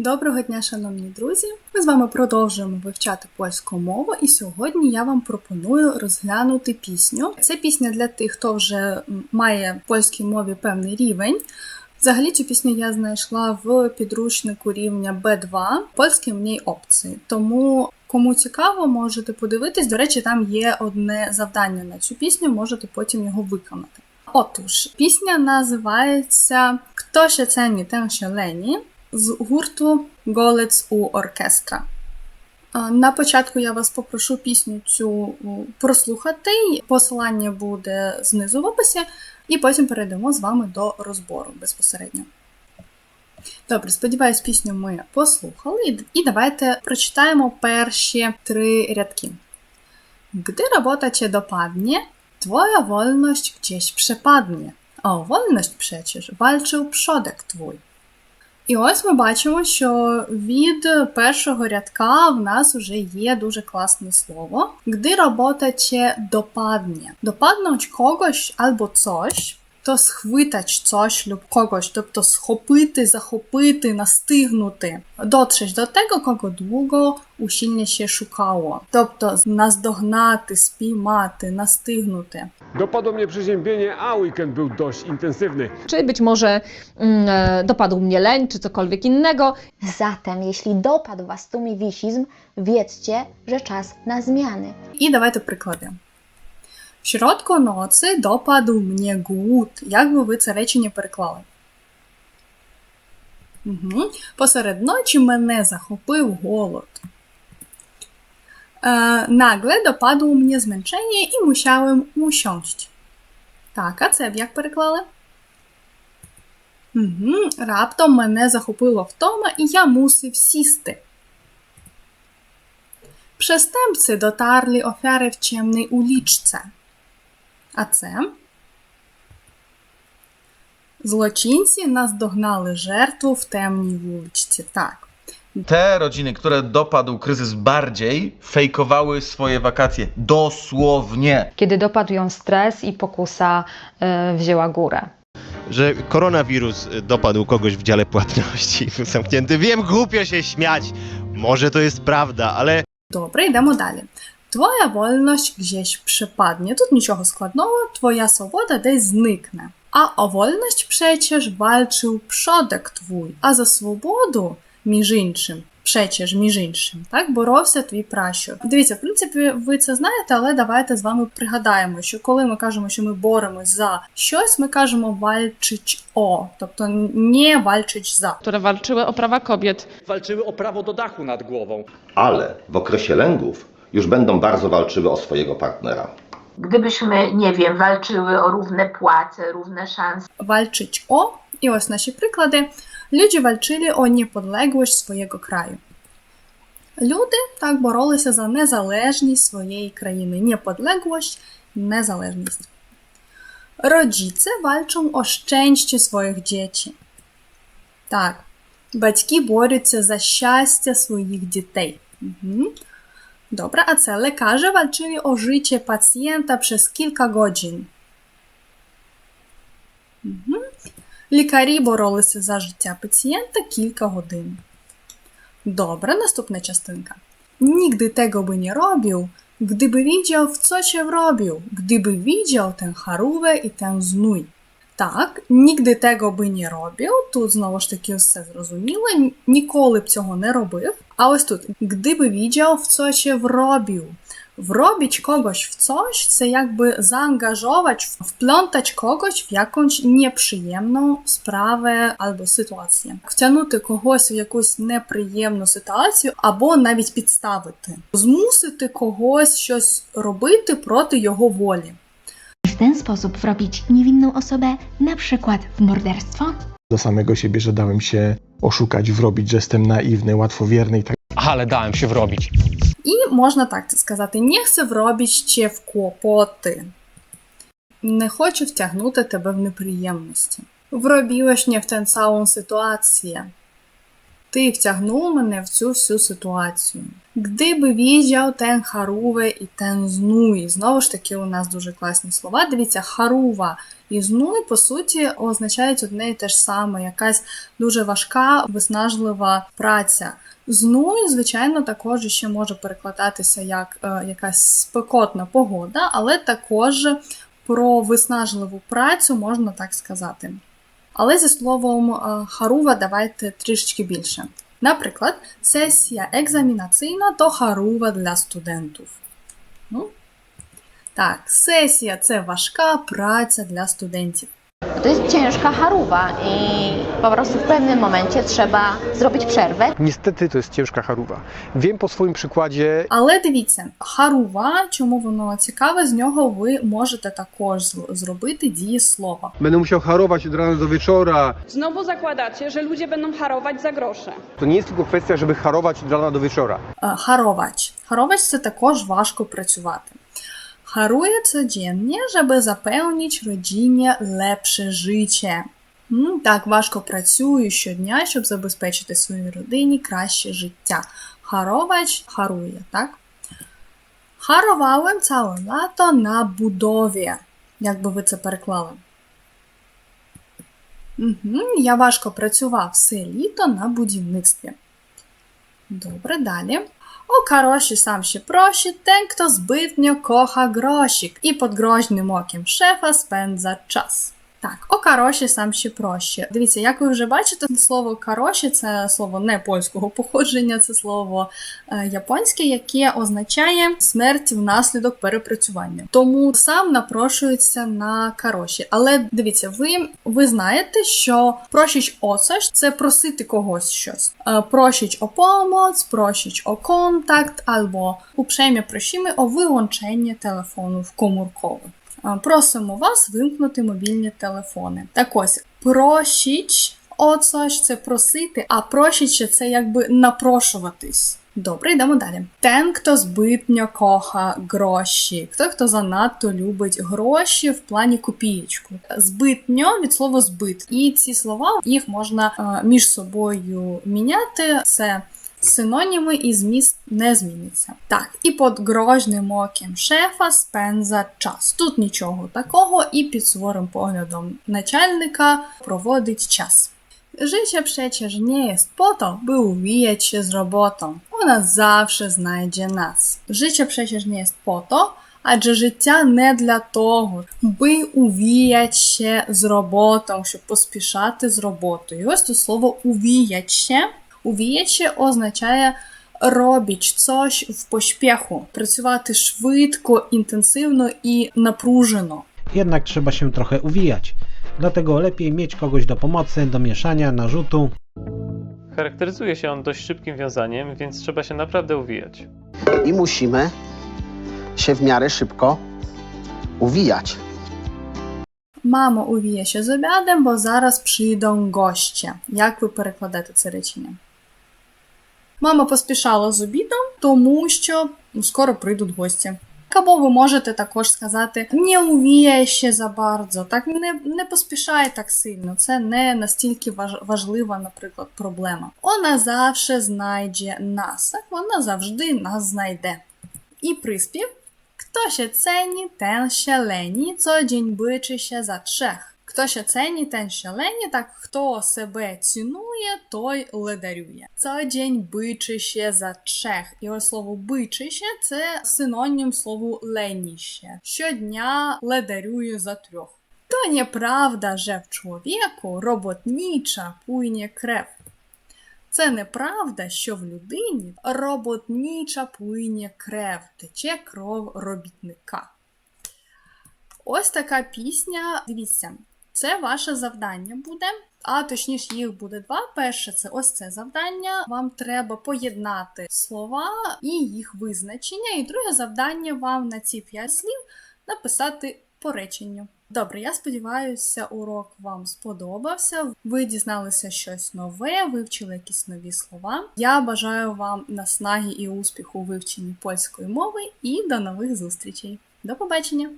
Доброго дня, шановні друзі! Ми з вами продовжуємо вивчати польську мову, і сьогодні я вам пропоную розглянути пісню. Це пісня для тих, хто вже має в польській мові певний рівень. Взагалі цю пісню я знайшла в підручнику рівня B2 польській в ній опції. Тому кому цікаво, можете подивитись. До речі, там є одне завдання на цю пісню, можете потім його виконати. Отож, пісня називається Хто ще цені, тем ще лені з гурту Голець у оркестра. На початку я вас попрошу пісню цю прослухати. Посилання буде знизу в описі, і потім перейдемо з вами до розбору безпосередньо. Добре, сподіваюсь, пісню ми послухали, і- давайте прочитаємо перші три рядки. Gdy robota cię dopadnie, twoja wolność gdzieś przepadnie. O wolność przecież walczył przodek twój. І ось ми бачимо, що від першого рядка в нас вже є дуже класне слово. «Гди робота cię Допадне Dopadnąć або coś, то схвитач coś lub kogoś, тобто схопити, захопити, настигнути. Dotrzeć do tego, kogo długo usilnie się szukało. Тобто наздогнати, спіймати, настигнути. Dopadło mnie przeziębienie, a weekend był dość intensywny. Czy być może mm, e, dopadł mnie leń, czy cokolwiek innego. Zatem, jeśli dopadł Was tumiwisizm, wiedzcie, że czas na zmiany. І давайте приклади. В Środku nocy dopadł mnie głód. Як би ви це речення переклали? Угу. Посеред ночі мене захопив голод. E, nagle dopadło mnie zmęczenie i musiałem usiąść. Так, а це б як переклали? Угу. Раптом мене захопило втома, і я мусив сісти. Przestępcy dotarli ofiary w ciemnej uliczce. А це? Złoczyńcy nazdогнали жертву в темній вуличці. Так. Te rodziny, które dopadł kryzys bardziej, fejkowały swoje wakacje. Dosłownie. kiedy dopadł ją stres i pokusa e, wzięła górę. że koronawirus y, dopadł kogoś w dziale płatności był zamknięty. Wiem, głupio się śmiać. Może to jest prawda, ale Добре, йдемо далі. Твоя вольність gdzieś przypadnie. Тут нічого складного, твоя свобода десь зникне. А о вольність przecież walczył przodek твій. А за свободу, між іншим, przecież, між іншим, так, боровся твій пращур. Дивіться, в принципі, ви це знаєте, але давайте з вами пригадаємо, що коли ми кажемо, що ми боремось за щось, ми кажемо вальчич о, тобто не вальчич за. które walczyły o prawa kobiet. walczyły o prawo do dachu nad głową. ale w okresie lęgów już będą bardzo walczyły o swojego partnera. Gdybyśmy, nie wiem, walczyły o równe płace, równe szanse, walczyć o, і ось наші приклади. Люди walczyli о niepodległość swojego kraju. Люди так боролися за незалежність своєї країни. Niepodległość – незалежність. Rodzice walczą o szczęście swoich dzieci. Так, батьки борються за щастя своїх дітей. Угу. Добре, а це lekarze walczyli o życie pacjenta przez kilka godzin. Угу. Лікарі боролися за життя пацієнта кілька годин. Добре, наступna частинка. Nigdy tego by nie robił, gdyby widział, w co się wrobił, gdyby widział tę charówę i ten znój. Так, nigdy tego би не робив. Тут знову ж таки все зрозуміло. Ніколи б цього не робив. А ось тут. Wrobić kogoś w coś це якби заангажовать, вплątać когось в якусь неприємну справу або ситуацію. Втягнути когось в якусь неприємну ситуацію або навіть підставити. Змусити когось щось робити проти його волі. do samego siebie, że dałem się oszukać, wrobić, że jestem naiwny, łatwowierny i tak Ale dałem się wrobić. І можна так це сказати: не chcę вробіч ще в клопоти. Не хочу втягнути тебе в неприємності. Вробілиш не в тę całą sytuację. Ти втягнув мене в цю всю ситуацію. Гдиби віджав тен харуве і тен знуй. Знову ж таки, у нас дуже класні слова. Дивіться, харува і знуй, по суті, означають одне і те ж саме, якась дуже важка, виснажлива праця. Знуй, звичайно, також ще може перекладатися як е, якась спекотна погода, але також про виснажливу працю можна так сказати. Але зі словом е, харува давайте трішечки більше. Наприклад, сесія екзамінаційна то харува для студентів. Ну, так, сесія це важка праця для студентів. To jest ciężka haruwa i po prostu w pewnym momencie trzeba zrobić przerwę. Niestety to jest ciężka charuwa. Wiem po swoim przykładzie, Але дивіться, харува, чому воно цікаве, з нього ви можете також з- зробити дієслово. będę musiał harować od rana do wieczora. Znowu zakładacie, że ludzie będą harować za grosze. To nie jest tylko kwestia, żeby harować od rana do wieczora. Е, Харовач. Харовач це також важко працювати. Харує codziennie, żeby zapewnić rodzinie lepsze życie. Так, важко працюю щодня, щоб забезпечити своїй родині краще життя. Харовач харує, так? Харувałem całe lato на будові. Як би ви це переклали? Угу, я важко працював все літо на будівництві. Добре, далі. O karosi sam się prosi ten, kto zbytnio kocha grosik i pod groźnym okiem szefa spędza czas. Так, о кароші сам ще проще. Дивіться, як ви вже бачите, слово кароші це слово не польського походження, це слово е, японське, яке означає смерть внаслідок перепрацювання. Тому сам напрошується на кароші. Але дивіться, ви, ви знаєте, що просіч осоч це просити когось щось. Е, Просіч о помоc, просіч о контакт, або uprzejmie prosimy o wyłączenie telefonów komórkowych. А, Просимо вас вимкнути мобільні телефони. Так ось, просіч оцоч це просити, а просіч це якби напрошуватись. Добре, йдемо далі. Тен, хто збитньо коха гроші, хто хто занадто любить гроші в плані копієчку. Збитньо від слова збит. І ці слова їх можна е, між собою міняти. Це Синоніми і зміст не зміниться. Так, і під грожним оком шефа спенза час. Тут нічого такого, і під суворим поглядом начальника проводить час. Życie przecież nie jest po to, by uwijać się z robotą. Ona zawsze znajdzie nas. Życie przecież nie jest to, адже життя не для того, би увіять з роботою, щоб поспішати з роботою. Ось тут слово увіять ще. Увіять ще означає робіч coś в поспіху, працювати швидко, інтенсивно і напружено. Jednak trzeba się trochę uwijać. Dlatego lepiej mieć kogoś do pomocy, do mieszania, narzutu. Charakteryzuje się on dość szybkim wiązaniem, więc trzeba się naprawdę uwijać. I musimy się w miarę szybko uwijać. Мамо увіє ще з обядом, бо зараз прийдуть гості. Як ви перекладете це речення? Мама поспішала з обідом, тому що ну, скоро прийдуть гості. Або ви можете також сказати не увіяй ще за bardzo, так не, не поспішай так сильно. Це не настільки важ, важлива, наприклад, проблема. Вона завжди знайде нас. Вона завжди нас знайде. І приспів Kto się ceni, ten się leni, co dzień byczy się trzech. Kto się ceni, ten так хто себе цінує, той ледарює. Dzień byczy się za trzech. І ось слово бичи się – це синонім слову леніще. Щодня ледарює за трьох. To nieprawda, że w człowieku robotnicza płynie krew. Це неправда, що в людині роботнича плине крев, тече кров робітника. Ось така пісня. Дивіться, це ваше завдання буде. А точніше, їх буде два. Перше, це ось це завдання. Вам треба поєднати слова і їх визначення. І друге завдання вам на ці п'ять слів написати по реченню. Добре, я сподіваюся, урок вам сподобався. Ви дізналися щось нове, вивчили якісь нові слова. Я бажаю вам наснаги і успіху у вивченні польської мови і до нових зустрічей. До побачення!